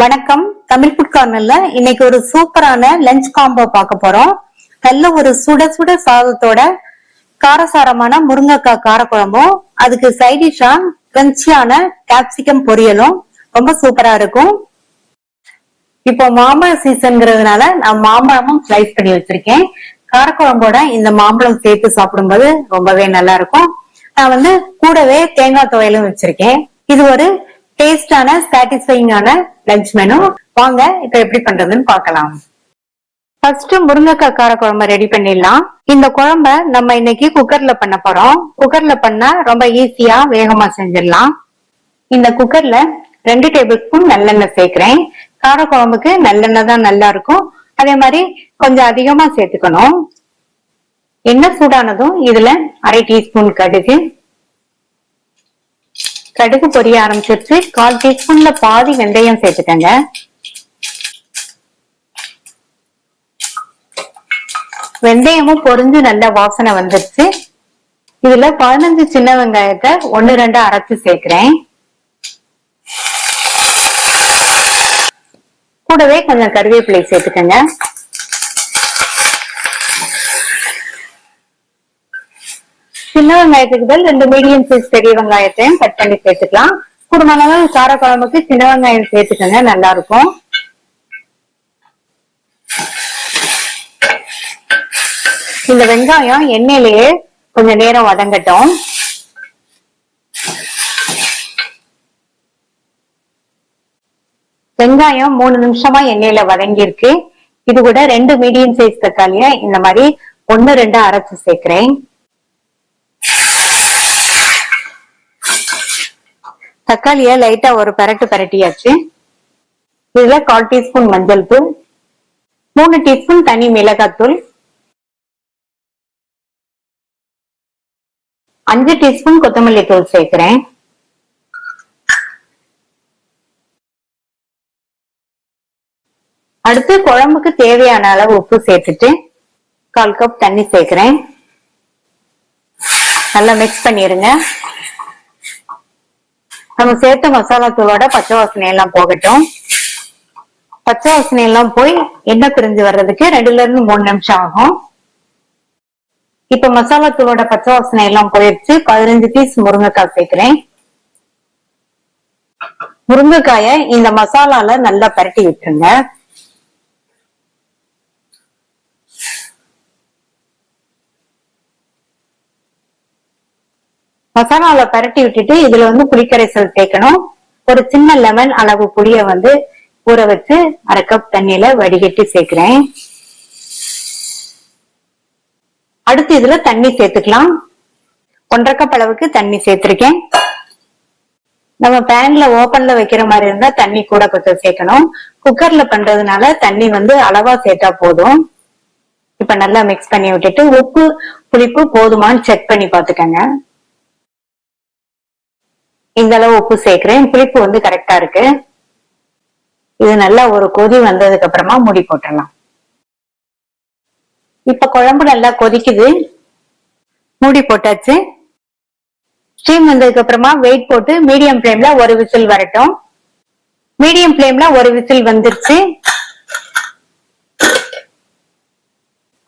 வணக்கம். தமிழ் ஃபுட் கார்னர்ல இன்னைக்கு ஒரு சூப்பரான லஞ்ச் காம்போ பார்க்க போறோம். நல்ல ஒரு சுட சுட சாதத்தோட காரசாரமான முருங்கைக்காய் காரக்குழம்பும் அதுக்கு சைடிஷா கிரன்ச்சியான கேப்சிகம் பொரியலும். ரொம்ப சூப்பரா இருக்கும். இப்போ மாம்பழ சீசன்ங்கிறதுனால நான் மாம்பழமும் ஸ்லைஸ் பண்ணி வச்சிருக்கேன். காரக்குழம்போட இந்த மாம்பழம் சேர்த்து சாப்பிடும்போது ரொம்பவே நல்லா இருக்கும். நான் வந்து கூடவே தேங்காய் துவையலும் வச்சிருக்கேன். இது ஒரு டேஸ்டான சாட்டிஸ்ஃபைங்கான லஞ்ச் மெனு வாங்க இப்ப எப்படி பண்றதுன்னு பார்க்கலாம். ஃபர்ஸ்ட் முருங்கைக்காய் கார குழம்பு ரெடி பண்ணிடலாம். இந்த குழம்ப நம்ம இன்னைக்கு குக்கர்ல பண்ண போறோம். குக்கர்ல பண்ணா ரொம்ப ஈஸியா வேகமா செஞ்சிடலாம். இந்த குக்கர்ல ரெண்டு டேபிள் ஸ்பூன் நல்லெண்ணெய் சேர்க்கிறேன். கார குழம்புக்கு நல்லெண்ணெய் தான் நல்லா இருக்கும். அதே மாதிரி கொஞ்சம் அதிகமா சேர்த்துக்கணும். எண்ணெய் சூடானதும் இதுல அரை டீஸ்பூன் கடுகு கடுகு பொரிய ஆரம்பிச்சிருச்சு. கால் டீஸ்பூன்ல பாதி வெந்தயம் சேர்த்துக்கங்க. வெந்தயமும் பொரிஞ்சு நல்ல வாசனை வந்துருச்சு. இதுல பதினஞ்சு சின்ன வெங்காயத்தை ஒன்னு ரெண்டு அரைச்சு சேர்க்கிறேன். கூடவே கொஞ்சம் கருவேப்பிலை சேர்த்துக்கங்க. சின்ன வெங்காயத்துக்கு பதில் ரெண்டு மீடியம் சைஸ் பெரிய வெங்காயத்தையும் கட் பண்ணி சேர்த்துக்கலாம். குடும்பமான கார குழம்புக்கு சின்ன வெங்காயம் சேர்த்துக்கங்க நல்லா இருக்கும். இந்த வெங்காயம் எண்ணெயிலேயே கொஞ்ச நேரம் வதங்கட்டும். வெங்காயம் மூணு நிமிஷமா எண்ணெயில வதங்கியிருக்கு. இது கூட ரெண்டு மீடியம் சைஸ் தக்காளிய இந்த மாதிரி ஒன்னு ரெண்டு அரைச்சு சேர்க்கிறேன். தக்காளிய லைட்டா ஒரு பரட்டு பரட்டியாச்சு. இதுல கால் டீஸ்பூன் மஞ்சள் தூள் மூணு டீஸ்பூன் தனி மிளகாத்தூள் அஞ்சு டீஸ்பூன் கொத்தமல்லி தூள் சேர்க்கிறேன். அடுத்து குழம்புக்கு தேவையான அளவு உப்பு சேர்த்துட்டு கால் கப் தண்ணி சேர்க்கிறேன். நல்லா மிக்ஸ் பண்ணிருங்க. நம்ம சேர்த்த மசாலா தூளோட பச்சை வாசனை எல்லாம் போகட்டும். பச்சை வாசனை எல்லாம் போய் எண்ணெய் பிரிஞ்சு வர்றதுக்கு ரெண்டுல இருந்து மூணு நிமிஷம் ஆகும். இப்ப மசாலா தூளோட பச்சை வாசனை எல்லாம் போயிடுச்சு பதினஞ்சு பீஸ் முருங்கைக்காய் சேர்க்கிறேன். முருங்கைக்காய இந்த மசாலால நல்லா பரட்டி விட்டுருங்க. மசாலாவில் பரட்டி விட்டுட்டு இதுல வந்து புளிக்கரைசல் சேர்க்கணும் ஒரு சின்ன லெமன் அளவு புளிய வந்து ஊற வச்சு அரை கப் தண்ணியில வடிகட்டி சேர்க்கிறேன். அடுத்து இதுல தண்ணி சேர்த்துக்கலாம். ஒன்றரை கப் அளவுக்கு தண்ணி சேர்த்திருக்கேன். நம்ம பேன்ல ஓபன்ல வைக்கிற மாதிரி இருந்தா தண்ணி கூட கொஞ்சம் சேர்க்கணும். குக்கர்ல பண்றதுனால தண்ணி வந்து அளவா சேர்த்தா போதும். இப்ப நல்லா மிக்ஸ் பண்ணி விட்டுட்டு உப்பு புளிப்பு போதுமான்னு செக் பண்ணி பாத்துக்கங்க இந்த அளவு உப்பு சேர்க்கிறேன். புளிப்பு வந்து கரெக்டா இருக்கு. இது நல்லா ஒரு கொதி வந்ததுக்கு அப்புறமா மூடி போட்டுடலாம். இப்ப குழம்பு நல்லா கொதிக்குது. மூடி போட்டாச்சு. ஸ்டீம் வந்ததுக்கு அப்புறமா வெயிட் போட்டு மீடியம் ஃப்ளேம்ல ஒரு விசில் வரட்டும். மீடியம் ஃப்ளேம்ல ஒரு விசில் வந்துருச்சு.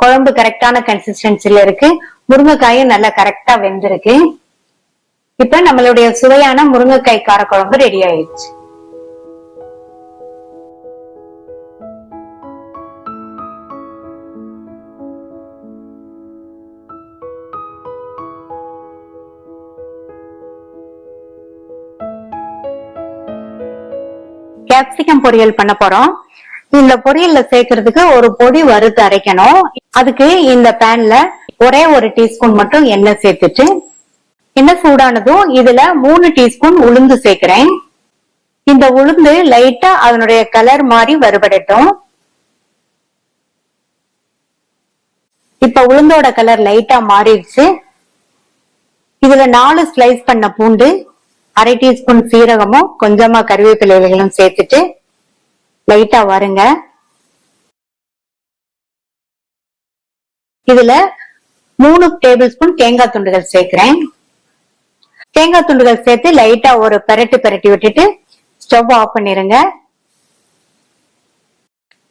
குழம்பு கரெக்டான கன்சிஸ்டன்சில இருக்கு. முருங்கைக்காயும் நல்லா கரெக்டா வெந்திருக்கு. இப்ப நம்மளுடைய சுவையான முருங்கைக்காய் காரக்குழம்பு ரெடி ஆயிடுச்சு. கேப்சிகம் பொரியல் பண்ண போறோம். இந்த பொரியல்ல சேர்க்கறதுக்கு ஒரு பொடி வறுத்து அரைக்கணும். அதுக்கு இந்த பேன்ல ஒரே ஒரு டீஸ்பூன் மட்டும் எண்ணெய் சேர்த்துட்டு எண்ணெய் சூடானதும் இதுல மூணு டீஸ்பூன் உளுந்து சேர்க்கிறேன். இந்த உளுந்து லைட்டா அதனுடைய கலர் மாதிரி வறுபடட்டும் இப்ப உளுந்தோட கலர் லைட்டா மாறிடுச்சு. இதுல நாலு ஸ்லைஸ் பண்ண பூண்டு அரை டீஸ்பூன் சீரகமும் கொஞ்சமா கருவேப்பிலை இலைகளும் சேர்த்துட்டு லைட்டா வருங்க. இதுல மூணு டேபிள் ஸ்பூன் தேங்காய் துண்டுகள் சேர்க்கிறேன். தேங்காய் துண்டுகள் சேர்த்து லைட்டா ஒரு பெரட்டு பெரட்டி விட்டுட்டு ஸ்டவ் ஆஃப் பண்ணிருங்க.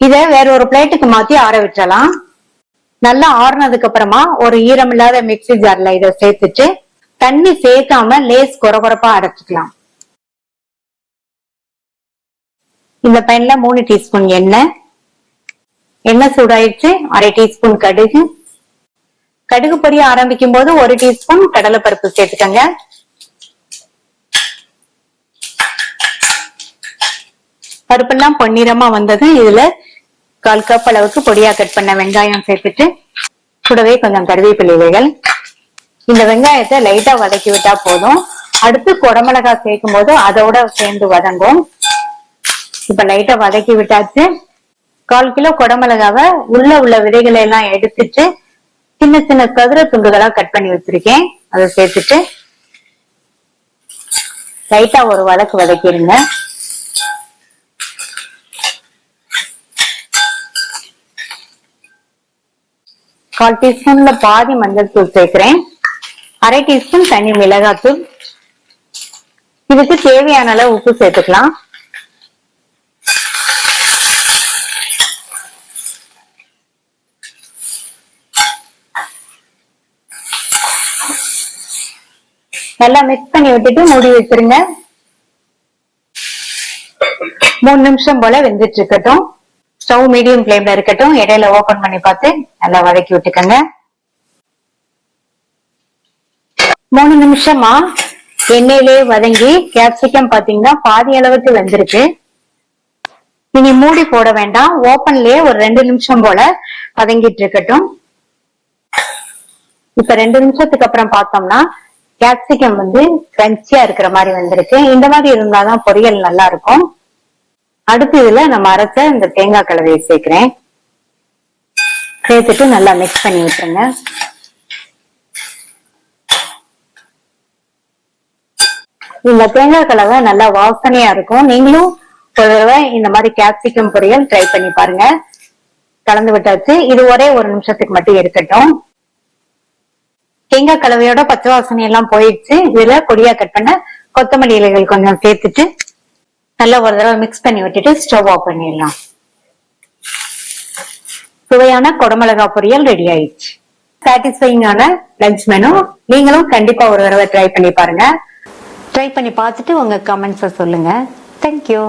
இத வேற ஒரு பிளேட்டுக்கு மாத்தி ஆற விட்டுறலாம். நல்லா ஆறுனதுக்கு அப்புறமா ஒரு ஈரம் இல்லாத மிக்ஸி ஜார்ல இத சேர்த்துட்டு தண்ணி சேர்க்காம லேஸ் குறகுறப்பா அரைச்சிக்கலாம் இந்த பேன்ல மூணு டீஸ்பூன் எண்ணெய். எண்ணெய் சூடாயிடுச்சு. அரை டீஸ்பூன் கடுகு. கடுகு பொரிய ஆரம்பிக்கும் போது ஒரு டீஸ்பூன் கடலைப்பருப்பு சேர்த்துக்கங்க. பருப்பெல்லாம் பொன்னிறமா வந்ததும் இதுல கால் கப் அளவுக்கு பொடியா கட் பண்ண வெங்காயம் சேர்த்துட்டு கூடவே கொஞ்சம் கருவேப்பிலை இலைகள். இந்த வெங்காயத்தை லைட்டா வதக்கி விட்டா போதும். அடுத்து குடமிளகாய் சேர்க்கும் போது அதோட சேர்ந்து வதங்கும். இப்ப லைட்டா வதக்கி விட்டாச்சு. கால் கிலோ குடமிளகாவை உள்ள உள்ள விதைகளை எல்லாம் எடுத்துட்டு சின்ன சின்ன சதுர துண்டுகளா கட் பண்ணி வச்சிருக்கேன். அதை சேர்த்துட்டு லைட்டா ஒரு வதக்கு வதக்கிடுங்க கால் டீஸ்பூன்ல பாதி மஞ்சள் தூள் சேர்க்கிறேன். அரை டீஸ்பூன் தனி மிளகாத்தூள் இதுக்கு தேவையான அளவு உப்பு சேர்த்துக்கலாம். நல்லா மிக்ஸ் பண்ணி விட்டுட்டு மூடி வச்சிருங்க. மூணு நிமிஷம் போல வெந்துட்டு இருக்கட்டும். ஸ்டவ் மீடியம் ஃப்ளேம்ல இருக்கட்டும் இடையில ஓபன் பண்ணி பார்த்து நல்லா வதக்கி விட்டுக்கங்க. மூணு நிமிஷமா எண்ணெயிலே வதங்கி கேப்சிகம் பாத்தீங்கன்னா பாதி அளவுக்கு வெந்திருக்கு. இனி மூடி போட வேண்டாம். ஓப்பன்லயே ஒரு ரெண்டு நிமிஷம் போல வதங்கிட்டு இருக்கட்டும். இப்ப ரெண்டு நிமிஷத்துக்கு அப்புறம் பார்த்தோம்னா கேப்சிகம் வந்து கிரன்ச்சியா இருக்கிற மாதிரி வந்திருக்கு. இந்த மாதிரி இருந்தாதான் பொரியல் நல்லா இருக்கும். அடுத்து இதுல நம்ம அரைச்ச இந்த தேங்காய் கலவையை சேர்க்கிறேன். சேர்த்துட்டு நல்லா மிக்ஸ் பண்ணி விட்டுருங்க. இந்த தேங்காய் கலவை நல்லா வாசனையா இருக்கும். நீங்களும் ஒரு தடவை இந்த மாதிரி கேப்சிகம் பொரியல் ட்ரை பண்ணி பாருங்க. கலந்து விட்டாச்சு. இது ஒரே ஒரு நிமிஷத்துக்கு மட்டும் இருக்கட்டும். தேங்காய் கலவையோட பச்சை வாசனை எல்லாம் போயிடுச்சு. இதுல பொடியா கட் பண்ண கொத்தமல்லி இலைகள் கொஞ்சம் சேர்த்துட்டு நல்லா ஒரு தடவை மிக்ஸ் பண்ணி விட்டுட்டு ஸ்டவ் ஆஃப் பண்ணிடலாம். சுவையான குடமிளகா பொரியல் ரெடி ஆயிடுச்சு. சாட்டிஸ்ஃபைங்கான லஞ்ச் மெனு நீங்களும் கண்டிப்பா ஒரு தடவை ட்ரை பண்ணி பாருங்க. ட்ரை பண்ணி பார்த்துட்டு உங்க கமெண்ட்ஸை சொல்லுங்க. தேங்க்யூ